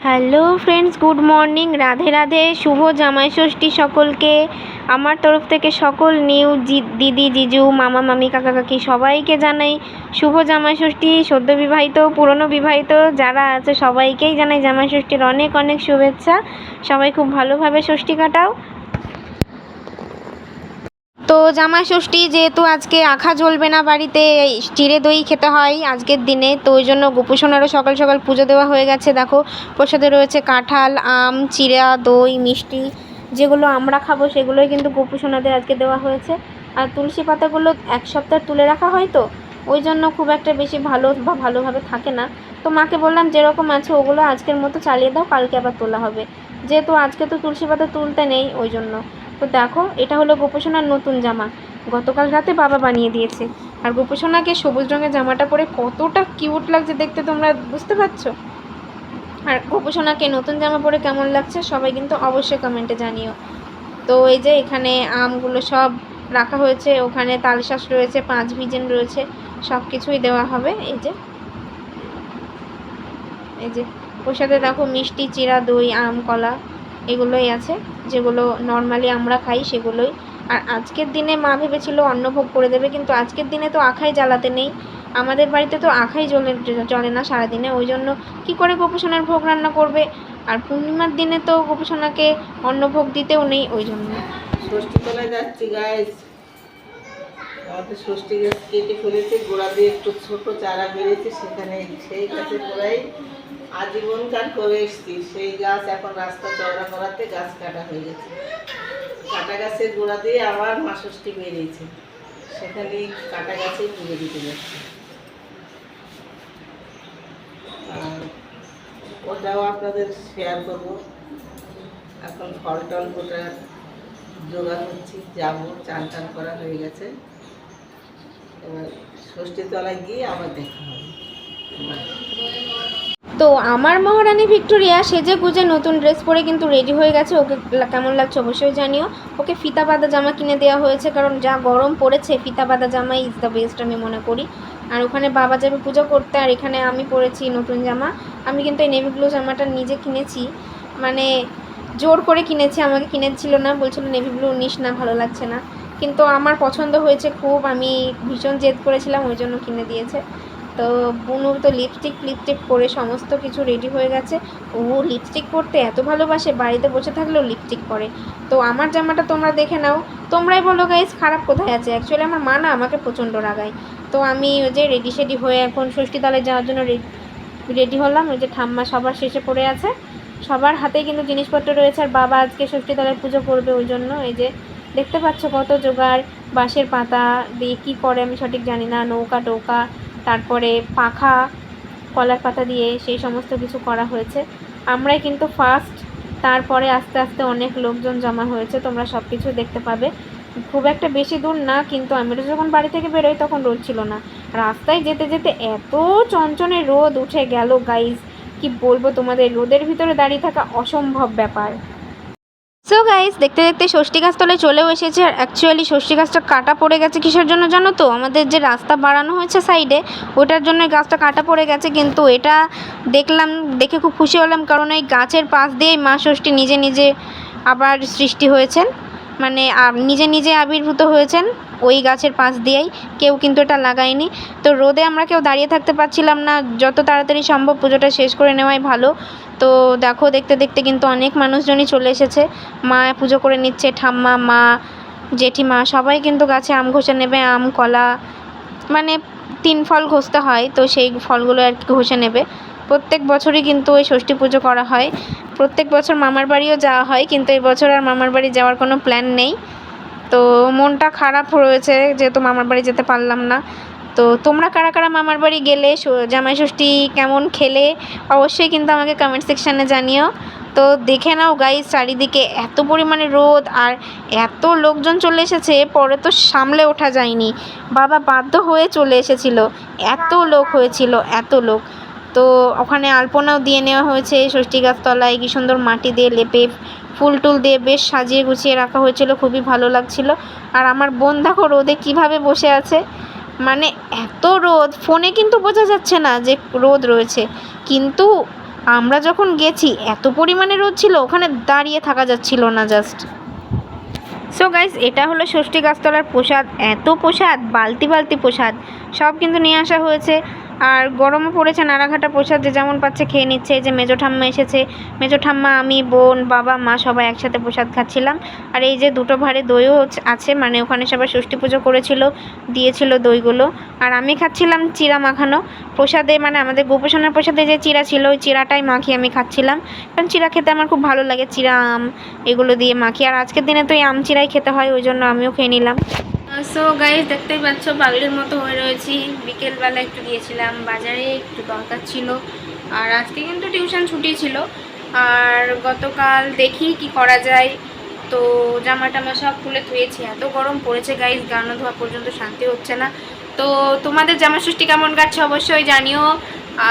Hello friends, good morning. Radhe Radhe, শুভ জামাই ষষ্ঠী সকলকে। আমার তরফ থেকে সকল নিউ দিদি, জিজু, মামা, মামি, কাকা, কাকি সবাইকে জানাই শুভ জামাই ষষ্ঠী, সদ্য বিবাহিত, পুরনো বিবাহিত, যারা আছে সবাইকেই জানাই জামাই ষষ্ঠীর অনেক অনেক শুভেচ্ছা। সবাই খুব ভালোভাবে ষষ্ঠী কাটাও। তো জামাই ষষ্ঠী যেহেতু আজকে আখা জ্বলবে না বাড়িতে চিড়ে দই খেতে হয় আজকের দিনে, তো ওই জন্য গোপুসোনারও সকাল সকাল পুজো দেওয়া হয়ে গেছে। দেখো, প্রসাদে রয়েছে কাঁঠাল, আম, চিড়া, দই, মিষ্টি, যেগুলো আমরা খাব সেগুলোই কিন্তু গোপুসোনাদের আজকে দেওয়া হয়েছে। আর তুলসী পাতাগুলো এক সপ্তাহ তুলে রাখা হয় তো, ওই জন্য খুব একটা বেশি ভালো বা ভালোভাবে থাকে না। তো মাকে বললাম, যেরকম আছে ওগুলো আজকের মতো চালিয়ে দাও, কালকে আবার তোলা হবে। যেহেতু আজকে তো তুলসী পাতা তুলতে নেই, ওই জন্য। তো দেখো, এটা হলো গোপোষণার নতুন জামা। গতকাল রাতে বাবা বানিয়ে দিয়েছে। আর গোপোষণাকে সবুজ রঙের জামাটা পরে কতটা কিউট লাগছে দেখতে তোমরা বুঝতে পারছ? আর গোপোষণাকে নতুন জামা পরে কেমন লাগছে সবাই কিন্তু অবশ্যই কমেন্টে জানিও। তো এই যে এখানে আমগুলো সব রাখা হয়েছে, ওখানে তালশাঁস রয়েছে, পাঁচ ভিজেন রয়েছে সব কিছুই দেওয়া হবে। এই যে এই যে, ওর সাথে দেখো মিষ্টি, চিরা, দই, আম, কলা। এগুলোই আছে, যেগুলো নর্মালি আমরা খাই সেগুলোই। আর আজকের দিনে মা ভেবেছিল অন্নভোগ করে দেবে, কিন্তু আজকের দিনে তো আখাই জ্বালাতে নেই। আমাদের বাড়িতে তো আখাই জ্বলে চলে না সারাদিনে, ওই জন্য কী করে গোপোষণার ভোগ রান্না করবে? আর পূর্ণিমার দিনে তো গোপোষণাকে অন্নভোগ দিতেও নেই, ওই জন্য। আমাদের ষষ্ঠী গাছ, কেটে ফেলেছে, গোড়া দিয়ে একটু ছোট চারা বেরিয়েছে সেখানে সেই গাছের গোড়াই আজীবনকার করে এসছি। সেই গাছ এখন রাস্তা চওড়া করাতে গাছ কাটা হয়ে গেছে। কাটা গাছের গোড়া দিয়ে আবার মা ষষ্ঠী বেরিয়েছে। সেখানেই কাটা গাছেই পুজো দিতে যাচ্ছে। ওটাও আপনাদের শেয়ার করব। এখন ফল টল গোটা জোগাড় হচ্ছি, যাব, চান টান করা হয়ে গেছে। এবার ষষ্ঠী তলায় গিয়ে আবার দেখা হবে. তো আমার মহারানী ভিক্টোরিয়া সেজে গুজে নতুন ড্রেস পরে কিন্তু রেডি হয়ে গেছে। ওকে কেমন লাগছে অবশ্যই জানিও। ওকে ফিতা বাঁধা জামা কিনে দেওয়া হয়েছে, কারণ যা গরম পড়েছে, ফিতা বাঁধা জামা ইজ দ্য বেস্ট আমি মনে করি। আর ওখানে বাবা যাবে পুজো করতে, আর এখানে আমি পরেছি নতুন জামা। আমি কিন্তু এই নেভি ব্লু জামাটা নিজে কিনেছি। মানে জোর করে কিনেছি, আমাকে কিনে ছিল না, বলছিল নেভি ব্লু নিস না, ভালো লাগছে না। কিন্তু আমার পছন্দ হয়েছে খুব, আমি ভীষণ জেদ করেছিলাম, ওই জন্য কিনে দিয়েছে। তো বুনু তো লিপস্টিক ফিপস্টিক পরে সমস্ত কিছু রেডি হয়ে গেছে। ও লিপস্টিক পরতে এত ভালোবাসে, বাড়িতে বসে থাকলেও লিপস্টিক পরে। তো আমার জামাটা তোমরা দেখে নাও। তোমরাই বলো গাইজ খারাপ কোথায় আছে? অ্যাকচুয়ালি আমার মা না আমাকে প্রচণ্ড রাগায়। তো আমি ওই যে রেডি সেডি হয়ে এখন ষষ্ঠী তলায় যাওয়ার জন্য রেডি হলাম। ওই যে ঠাম্মা সবার শেষে পড়ে আছে। সবার হাতেই কিন্তু জিনিসপত্র রয়েছে। আর বাবা আজকে ষষ্ঠী তলায় পুজো করবে ওই জন্য। এই যে দেখতে পাচ্ছ কত জোগাড়। বাঁশের পাতা দিয়ে কী করে আমি সঠিক জানি না। নৌকা, টৌকা তারপরে পাখা, কলার পাতা দিয়ে সেই সমস্ত কিছু করা হয়েছে। আমরাই কিন্তু ফার্স্ট তারপরে আস্তে আস্তে অনেক লোকজন জমা হয়েছে, তোমরা সব কিছু দেখতে পাবে। খুব একটা বেশি দূর না, কিন্তু আমরা যখন বাড়ি থেকে বেরোই তখন রোদ ছিল না। রাস্তায় যেতে যেতে এত চঞ্চনে রোদ উঠে গেল গাইজ কি বলব তোমাদের, রোদের ভিতরে দাঁড়িয়ে থাকা অসম্ভব ব্যাপার। সো গাইস দেখতে দেখতে ষষ্ঠী গাছ তলে চলেও এসেছে আর অ্যাকচুয়ালি ষষ্ঠী গাছটা কাটা পড়ে গেছে কিসের জন্য জানো তো? আমাদের যে রাস্তা বাড়ানো হয়েছে সাইডে ওটার জন্য গাছটা কাটা পড়ে গেছে কিন্তু এটা দেখলাম, দেখে খুব খুশি হলাম কারণ ওই গাছের পাশ দিয়েই মা ষষ্ঠী নিজে নিজে আবার সৃষ্টি হয়েছেন। মানে নিজে নিজে আবির্ভূত হয়েছেন ওই গাছের পাশ দিয়েই। কেউ কিন্তু এটা লাগায়নি। তো রোদে আমরা কেউ দাঁড়িয়ে থাকতে পারছিলাম না। যত তাড়াতাড়ি সম্ভব পুজোটা শেষ করে নেওয়াই ভালো। তো দেখো, দেখতে দেখতে কিন্তু অনেক মানুষজনই চলে এসেছে। মা পুজো করে নিচ্ছে, ঠাম্মা, মা, জেঠিমা সবাই কিন্তু গাছে আম ঘষে নেবে, আম, কলা মানে তিন ফল ঘষতে হয়। তো সেই ফলগুলো আর কি ঘষে নেবে। প্রত্যেক বছরই কিন্তু ওই ষষ্ঠী পুজো করা হয়। প্রত্যেক বছর মামার বাড়িও যাওয়া হয়, কিন্তু এই বছর আর মামার বাড়ি যাওয়ার কোনো প্ল্যান নেই। তো মনটা খারাপ রয়েছে, যেহেতু মামার বাড়ি যেতে পারলাম না। তো তোমরা কারা কারা মামার বাড়ি গেলে জামাই ষষ্ঠী কেমন খেলে, অবশ্যই কিন্তু আমাকে কমেন্ট সেকশানে জানিও। তো দেখে নাও গাইস চারিদিকে এত পরিমাণে রোদ আর এত লোকজন চলে এসেছে, পরে তো সামলে ওঠা যায়নি। বাবা বাধ্য হয়ে চলে এসেছিল, এত লোক হয়েছিল, এত লোক। তো ওখানে আলপনাও দিয়ে নেওয়া হয়েছে ষষ্ঠী গাছ তলায় কি সুন্দর মাটি দিয়ে লেপে ফুল টুল দিয়ে বেশ সাজিয়ে গুছিয়ে রাখা হয়েছিল, খুবই ভালো লাগছিল। আর আমার বোন দেখো রোদে কীভাবে বসে আছে মানে এত রোদ, ফোনে কিন্তু বোঝা যাচ্ছে না যে রোদ রয়েছে। কিন্তু আমরা যখন গেছি, এত পরিমাণে রোদ ছিল, ওখানে দাঁড়িয়ে থাকা যাচ্ছিল না জাস্ট সো গাইস এটা হলো ষষ্ঠী গাছতলার প্রসাদ, এত প্রসাদ, বালতি বালতি প্রসাদ, সব কিন্তু নিয়ে আসা হয়েছে। আর গরমও পড়েছে, নাড়াঘাটা প্রসাদ যে যেমন পাচ্ছে খেয়ে নিচ্ছে, এই যে মেজো ঠাম্মা এসেছে। মেজো ঠাম্মা, আমি, বোন, বাবা, মা সবাই একসাথে প্রসাদ খাচ্ছিলাম। আর এই যে দুটো ভারে দইও আছে মানে ওখানে সবাই ষষ্ঠী পুজো করেছিল, দিয়েছিল দইগুলো। আর আমি খাচ্ছিলাম চিরা মাখানো। প্রসাদে মানে আমাদের গোপোষণের প্রসাদে যে চিরা ছিল, ওই চিরাটাই মাখিয়ে আমি খাচ্ছিলাম। কারণ চিরা খেতে আমার খুব ভালো লাগে চিরা আম এগুলো দিয়ে মাখি আর আজকের দিনে তো এই আম চিরাই খেতে হয়, ওই জন্য আমিও খেয়ে নিলাম। সো গাইজ দেখতেই পাচ্ছ, পাগলির মতো হয়ে রয়েছি। বিকেলবেলা একটু গিয়েছিলাম বাজারে, একটু দরকার ছিল। আর আজকে কিন্তু টিউশন ছুটি ছিল। আর গতকাল দেখি কি করা যায়। তো জামা টামা সব খুলে ধুয়েছি। এত গরম পড়েছে গাইজ গানো ধোয়া পর্যন্ত শান্তি হচ্ছে না। তো তোমাদের জামা ষষ্ঠী কেমন কাটছে অবশ্যই জানিও।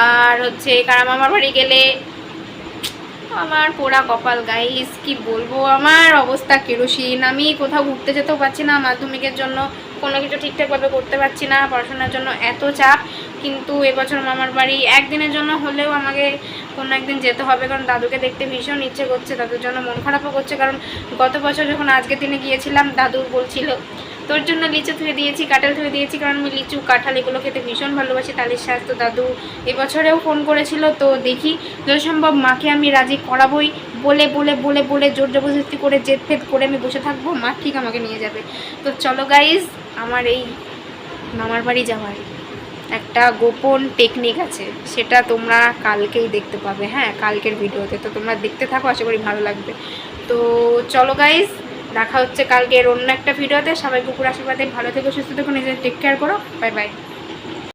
আর হচ্ছে কারা মামার বাড়ি গেলে আমার পোড়া কপাল গাইস কি বলব? আমার অবস্থা কেরোসিন। আমি কোথাও ঘুরতে যেতেও পারছি না, মাধ্যমিকের জন্য কোনো কিছু ঠিকঠাকভাবে করতে পারছি না, পড়াশোনার জন্য এত চাপ। কিন্তু এবছর মামার বাড়ি একদিনের জন্য হলেও আমাকে কোনো একদিন যেতে হবে, কারণ দাদুকে দেখতে ভীষণ ইচ্ছে করছে, দাদুর জন্য মন খারাপও করছে, কারণ গত বছর যখন আজকের দিনে গিয়েছিলাম, দাদু বলছিল তোর জন্য লিচু ধুয়ে দিয়েছি, কাঁঠাল ধুয়ে দিয়েছি, কারণ আমি লিচু, কাঁঠাল এগুলো খেতে ভীষণ ভালোবাসি। তালির শাস তো দাদু এবছরেও ফোন করেছিল, তো দেখি যত সম্ভব মাকে আমি রাজি করাবোই। বলে বলে বলে বলে জোর জবরদস্তি করে জেদ ফেদ করে আমি বসে থাকব, মা ঠিক আমাকে নিয়ে যাবে। তো চলো গাইজ আমার এই মামার বাড়ি যাওয়ার একটা গোপন টেকনিক আছে, সেটা তোমরা কালকেই দেখতে পাবে হ্যাঁ কালকের ভিডিওতে তো। তোমরা দেখতে থাকো, আশা করি ভালো লাগবে। তো চলো গাইজ দেখা হচ্ছে কালকের অন্য একটা ভিডিওতে। সবাই কুকুর আশীর্বাদে ভালো থেকে, সুস্থ থেকো নিজের টেক কেয়ার করো। Bye bye